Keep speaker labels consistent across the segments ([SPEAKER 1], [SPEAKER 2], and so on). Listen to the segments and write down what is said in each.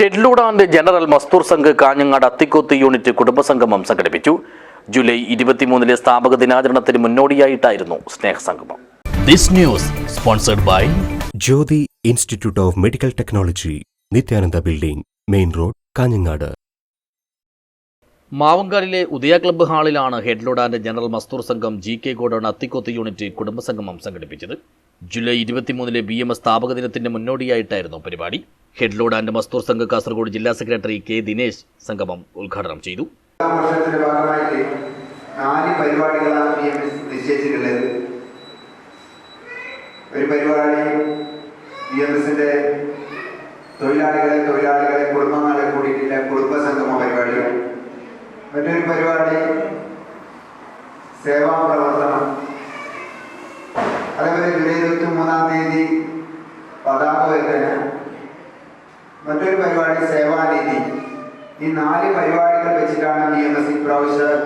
[SPEAKER 1] ഹെഡ്ലൂഡാന്റെ general Mazdoor Sangh Kanhangad Athikkoth unit കുടുംബസംഗമം സംഘടിപ്പിച്ചു. July ഇരുപത്തിമൂന്നിലെ സ്ഥാപക ദിനാചരണത്തിന് മുന്നോടിയായിട്ടായിരുന്നു സ്നേഹസംഗമം. This news sponsored by
[SPEAKER 2] Jyothi institute of medical technology Nithyananda building main road Kanhangad.
[SPEAKER 1] മാവങ്കാലിലെ Udaya club ഹാളിലാണ് ഹെഡ്ലോഡാന്റെ ജനറൽ മസ്തൂർ സംഘം G K godown Athikkoth unit കുടുംബസംഗമം സംഘടിപ്പിച്ചത്. ജൂലൈ ഇരുപത്തിമൂന്നിലെ ബി എം എസ് സ്ഥാപക ദിനത്തിന്റെ മുന്നോടിയായിട്ടായിരുന്നു പരിപാടി. ഹെഡ്ലോഡ് ആൻഡ് മസ്തൂർ സംഘ് കാസർഗോഡ് ജില്ലാ സെക്രട്ടറി കെ ദിനേശ് സംഗമം ഉദ്ഘാടനം ചെയ്തു.
[SPEAKER 3] നാല് പരിപാടികളാണ് പി എം എസ് നിശ്ചയിച്ചിട്ടുള്ളത്. ഒരു പരിപാടി ബി എം എസിന്റെ തൊഴിലാളികളെ തൊഴിലാളികളെ കുടുംബങ്ങളെ കൂടിയിട്ടുള്ള കുടുംബ സംഗമ പരിപാടി മറ്റൊരു പരിപാടി സേവാ പ്രവർത്തനം. അതേപോലെ ജൂലൈ ഇരുപത്തി മൂന്നാം തീയതി പതാക ഉയർത്തന മറ്റൊരു പരിപാടി സേവാനിധി. ഈ നാല് പരിപാടികൾ വെച്ചിട്ടാണ് ബി എം എസ് ജൂലൈ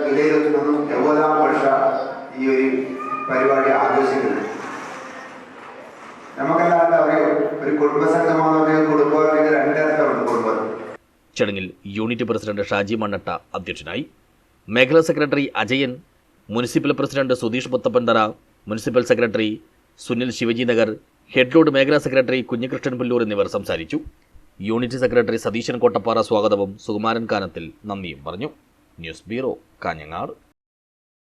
[SPEAKER 3] വിലയിരുത്തുന്നതും എഴുപതാം വർഷ ഈ ഒരു പരിപാടി ആഘോഷിക്കുന്നത്. നമുക്കല്ലാതെ അറിയോ? ഒരു കുടുംബസംഘമെന്ന് പറഞ്ഞാൽ രണ്ടർത്ഥമുണ്ട് കുടുംബം.
[SPEAKER 1] ചടങ്ങിൽ യൂണിറ്റ് പ്രസിഡന്റ് ഷാജി മണ്ണട്ട അധ്യക്ഷനായി. മേഖലാ secretary Ajayan municipal president Sudheesh Puthappanthara municipal secretary Sunil Shivaji Nagar headload മേഖലാ സെക്രട്ടറി കുഞ്ഞികൃഷ്ണൻ പുല്ലൂർ എന്നിവർ സംസാരിച്ചു. യൂണിറ്റ് സെക്രട്ടറി സതീശൻ കോട്ടപ്പാറ സ്വാഗതവും സുകുമാരൻ കാനത്തിൽ നന്ദിയും പറഞ്ഞു. News bureau Kanhangad.